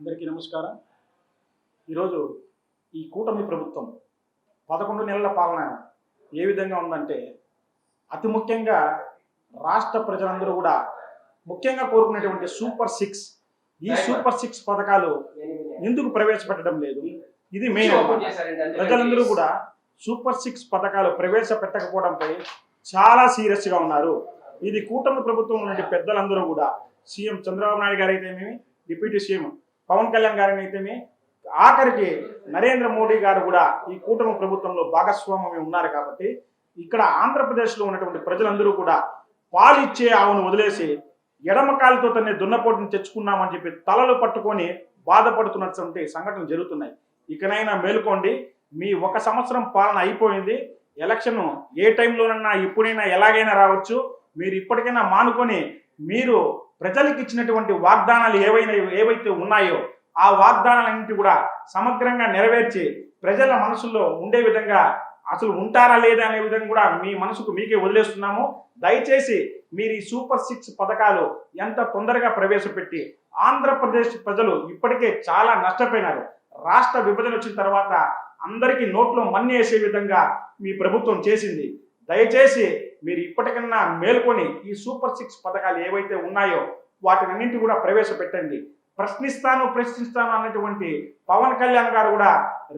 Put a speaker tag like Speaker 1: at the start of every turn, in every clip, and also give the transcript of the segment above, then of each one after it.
Speaker 1: అందరికీ నమస్కారం. ఈరోజు ఈ కూటమి ప్రభుత్వం పదకొండు నెలల పాలన ఏ విధంగా ఉందంటే అతి ముఖ్యంగా రాష్ట్ర ప్రజలందరూ కూడా ముఖ్యంగా కోరుకునేటువంటి సూపర్ సిక్స్ ఈ సూపర్ సిక్స్ పథకాలు ఎందుకు ప్రవేశపెట్టడం లేదు? ఇది మెయిన్. ప్రజలందరూ కూడా సూపర్ సిక్స్ పథకాలు ప్రవేశపెట్టకపోవడంపై చాలా సీరియస్గా ఉన్నారు. ఇది కూటమి ప్రభుత్వం నుండి పెద్దలందరూ కూడా సీఎం చంద్రబాబు నాయుడు గారు అయితేనేమి డిప్యూటీ సీఎం పవన్ కళ్యాణ్ గారిని అయితేనే ఆఖరికి నరేంద్ర మోడీ గారు కూడా ఈ కూటమి ప్రభుత్వంలో భాగస్వామ్యం ఉన్నారు కాబట్టి ఇక్కడ ఆంధ్రప్రదేశ్లో ఉన్నటువంటి ప్రజలందరూ కూడా పాలిచ్చే ఆవును వదిలేసి ఎడమ కాలుతో తన దున్నపోటుని తెచ్చుకున్నామని చెప్పి తలలు పట్టుకొని బాధపడుతున్నటువంటి సంఘటనలు జరుగుతున్నాయి. ఇకనైనా మేలుకోండి మీ ఒక సంవత్సరం పాలన అయిపోయింది ఎలక్షన్ ఏ టైంలోనన్నా ఇప్పుడైనా ఎలాగైనా రావచ్చు మీరు ఇప్పటికైనా మానుకొని మీరు ప్రజలకు ఇచ్చినటువంటి వాగ్దానాలు ఏవైనా ఏవైతే ఉన్నాయో ఆ వాగ్దానాలన్నింటి కూడా సమగ్రంగా నెరవేర్చి ప్రజల మనసులో ఉండే విధంగా అసలు ఉంటారా లేదా అనే విధంగా కూడా మీ మనసుకు మీకే వదిలేస్తున్నాము. దయచేసి మీరు ఈ సూపర్ సిక్స్ పథకాలు ఎంత తొందరగా ప్రవేశపెట్టి ఆంధ్రప్రదేశ్ ప్రజలు ఇప్పటికే చాలా నష్టపోయినారు. రాష్ట్ర విభజన వచ్చిన తర్వాత అందరికీ నోట్లో మన్నేసే వేసే విధంగా మీ ప్రభుత్వం చేసింది. దయచేసి మీరు ఇప్పటికన్నా మేల్కొని ఈ సూపర్ సిక్స్ పథకాలు ఏవైతే ఉన్నాయో వాటినన్నింటి కూడా ప్రవేశపెట్టండి. ప్రశ్నిస్తాను ప్రశ్నిస్తాను అన్నటువంటి పవన్ కళ్యాణ్ గారు కూడా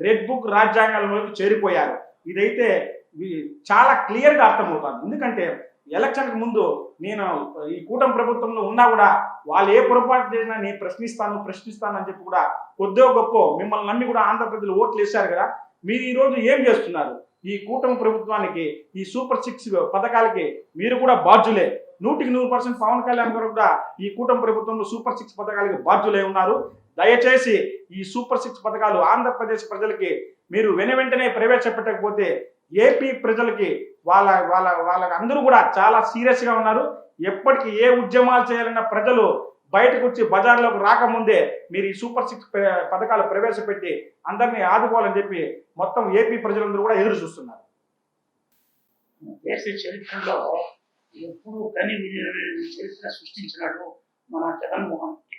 Speaker 1: రెడ్ బుక్ రాజ్యాంగంలోకి చేరిపోయారు. ఇదైతే చాలా క్లియర్గా అర్థమవుతాను ఎందుకంటే ఎలక్షన్కి ముందు నేను ఈ కూటమి ప్రభుత్వంలో ఉన్నా కూడా వాళ్ళు ఏ పొరపాటు చేసినా నేను ప్రశ్నిస్తాను ప్రశ్నిస్తాను అని చెప్పి కూడా కొద్దో గొప్ప మిమ్మల్ని నమ్మి కూడా ఆంధ్రప్రదేశ్లో ఓట్లు వేశారు కదా. మీరు ఈ రోజు ఏం చేస్తున్నారు? ఈ కూటమి ప్రభుత్వానికి ఈ సూపర్ సిక్స్ పథకాలకి మీరు కూడా బాధ్యులే. నూటికి నూరు పర్సెంట్ పవన్ కళ్యాణ్ గారు కూడా ఈ కూటమి ప్రభుత్వంలో సూపర్ సిక్స్ పథకాలకి బాధ్యులై ఉన్నారు. దయచేసి ఈ సూపర్ సిక్స్ పథకాలు ఆంధ్రప్రదేశ్ ప్రజలకి మీరు వెను వెంటనే ప్రవేశపెట్టకపోతే ఏపీ ప్రజలకి వాళ్ళ వాళ్ళ వాళ్ళ అందరూ కూడా చాలా సీరియస్గా ఉన్నారు. ఎప్పటికీ ఏ ఉద్యమాలు చేయాలన్న ప్రజలు బయటకు వచ్చి బజార్లోకి రాకముందే మీరు ఈ సూపర్ సిక్స్ పథకాలు ప్రవేశపెట్టి అందరినీ ఆదుకోవాలని చెప్పి మొత్తం ఏపీ ప్రజలందరూ కూడా ఎదురు చూస్తున్నారు.
Speaker 2: దేశ చరిత్రలో ఎప్పుడు కని చరిత్ర సృష్టించినాడు మన జగన్మోహన్ రెడ్డి.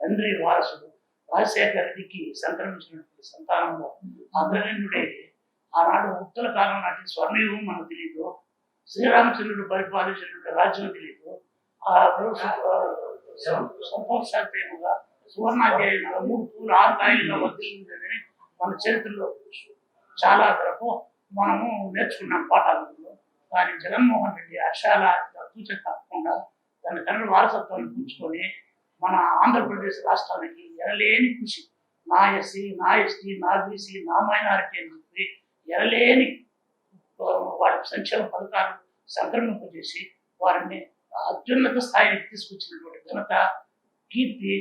Speaker 2: తండ్రి వారసుడు రాజశేఖర రెడ్డికి సంక్రమించినటువంటి సంతానంలో అగ్రగణ్యుడే ఆనాడు ఉత్తర కాలం నాటి స్వర్ణయుగం మనకు తెలియదు శ్రీరామచంద్రుడు పరిపాలించినటువంటి రాజ్యం తెలియదు ఆ సంతోషాత్మకంగా సువర్ణాధ్యాయులుగా మూడు పూలు ఆరు కాయలుగా వదిలిందని మన చరిత్రలో చాలా వరకు మనము నేర్చుకున్నాం పాఠాలలో కానీ జగన్మోహన్ రెడ్డి అక్షాల తూచ తప్పకుండా తన తండ్రి వారసత్వాన్ని పుంజుకొని మన ఆంధ్రప్రదేశ్ రాష్ట్రానికి ఎరలేని కృషి నా ఎస్సీ నా ఎస్టీ నా బీసీ నా మైనారిటీ అని చెప్పి ఎరలేని వారి సంక్షేమ పథకాలు సంక్రమింపజేసి వారిని అత్యున్నత స్థాయికి తీసుకొచ్చినటువంటి ఘనత కీర్తి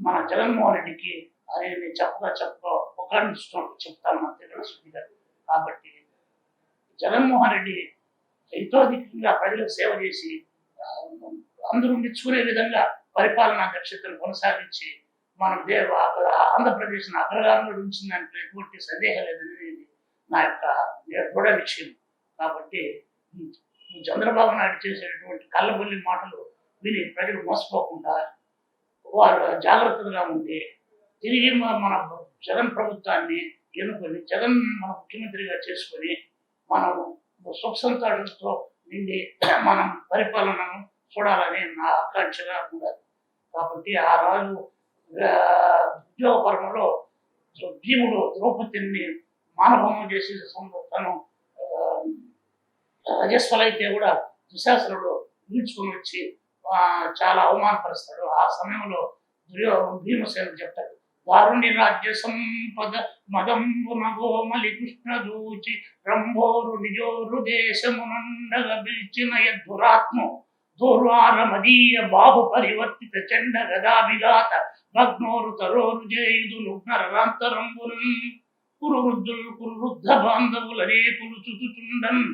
Speaker 2: మన జగన్మోహన్ రెడ్డికి అది నేను చెప్పగా చెప్పగా ఒకరిని చెప్తాను మన తెలుగు గారు. కాబట్టి జగన్మోహన్ రెడ్డి ఎంతోధికంగా ప్రజలకు సేవ చేసి అందరూ మెచ్చుకునే విధంగా పరిపాలనా దక్షతను కొనసాగించి మన దేవ ఆంధ్రప్రదేశ్ అగ్రగారంలో ఉంచిందంటే ఎటువంటి సందేహం లేదనేది నా యొక్క దృఢ విషయం కాబట్టి చంద్రబాబు నాయుడు చేసేటటువంటి కళ్ళబొల్లి మాటలు విని ప్రజలు మోసపోకుండా వారు జాగ్రత్తగా ఉండి తిరిగి మన జగన్ ప్రభుత్వాన్ని ఎన్నుకొని జగన్ మన ముఖ్యమంత్రిగా చేసుకొని మనం సుఖ నిండి మనం పరిపాలనను చూడాలని నా ఆకాంక్షగా ఉన్నది. కాబట్టి ఆ రాజు ఉద్యోగపరంలో ఉద్యోగ భీముడు ద్రౌపదిని మానభంగం చేసే సం- తను రజస్వలైతే కూడా దుశాసనుడు ఈడ్చుకొని వచ్చి చాలా అవమానపరుస్తాడు. ఆ సమయంలో దుర్యో భీమసేనుడు చెప్తాడు వారుణి రాజ్య సంపద మదంబున నగోమలి కృష్ణ దూచి రంభోరు నిజోరు దేశమునండగ పిలిచిన యద్దురాత్మ దూర్వారమదీయ బాహు పరివర్తిత చండ గదాభిఘాత భగ్నోరు తరోరు జయుదు నుగ్నరంతరంబును కురువృద్ధులు కురువృద్ధ బాంధవులనే కులుచుచుచుండన్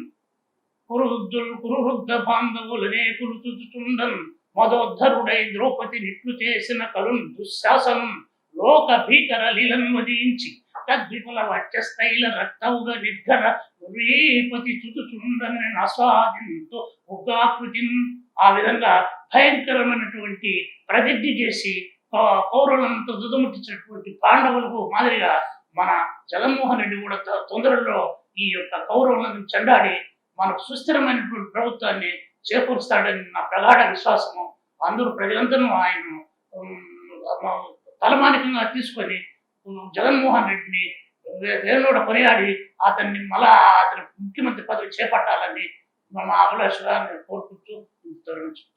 Speaker 2: కురువృద్ధులు కురుహృద్ధ బాంధవులనే కురుతుండన్ మదోద్ధరుడై ద్రౌపది నిట్లు చేసిన కరుణ్ దుశ్శాసనం లోక భీకర లీలను వదించి తద్విపుల వచ్చస్తైల రక్తవుగా నిర్ఘర రేపతి చుతుచుండని ఆస్వాదింతో ఉగ్రాకృతి ఆ విధంగా భయంకరమైనటువంటి ప్రతిజ్ఞ చేసి కౌ- దుదముట్టించినటువంటి పాండవులకు మాదిరిగా మన జగన్మోహన్ రెడ్డి కూడా తొందరలో ఈ యొక్క కౌరవులను చెండాడి మనకు సుస్థిరమైనటువంటి ప్రభుత్వాన్ని చేకూరుస్తాడని నా ప్రగాఢ విశ్వాసము. అందరూ ప్రజలందరూ ఆయన తలమానికంగా తీసుకొని జగన్మోహన్ రెడ్డిని వే- వేణుడ కొనియాడి అతన్ని మళ్ళా అతని ముఖ్యమంత్రి పదవి చేపట్టాలని మా అభిలాషగా నేను కోరుకుంటూ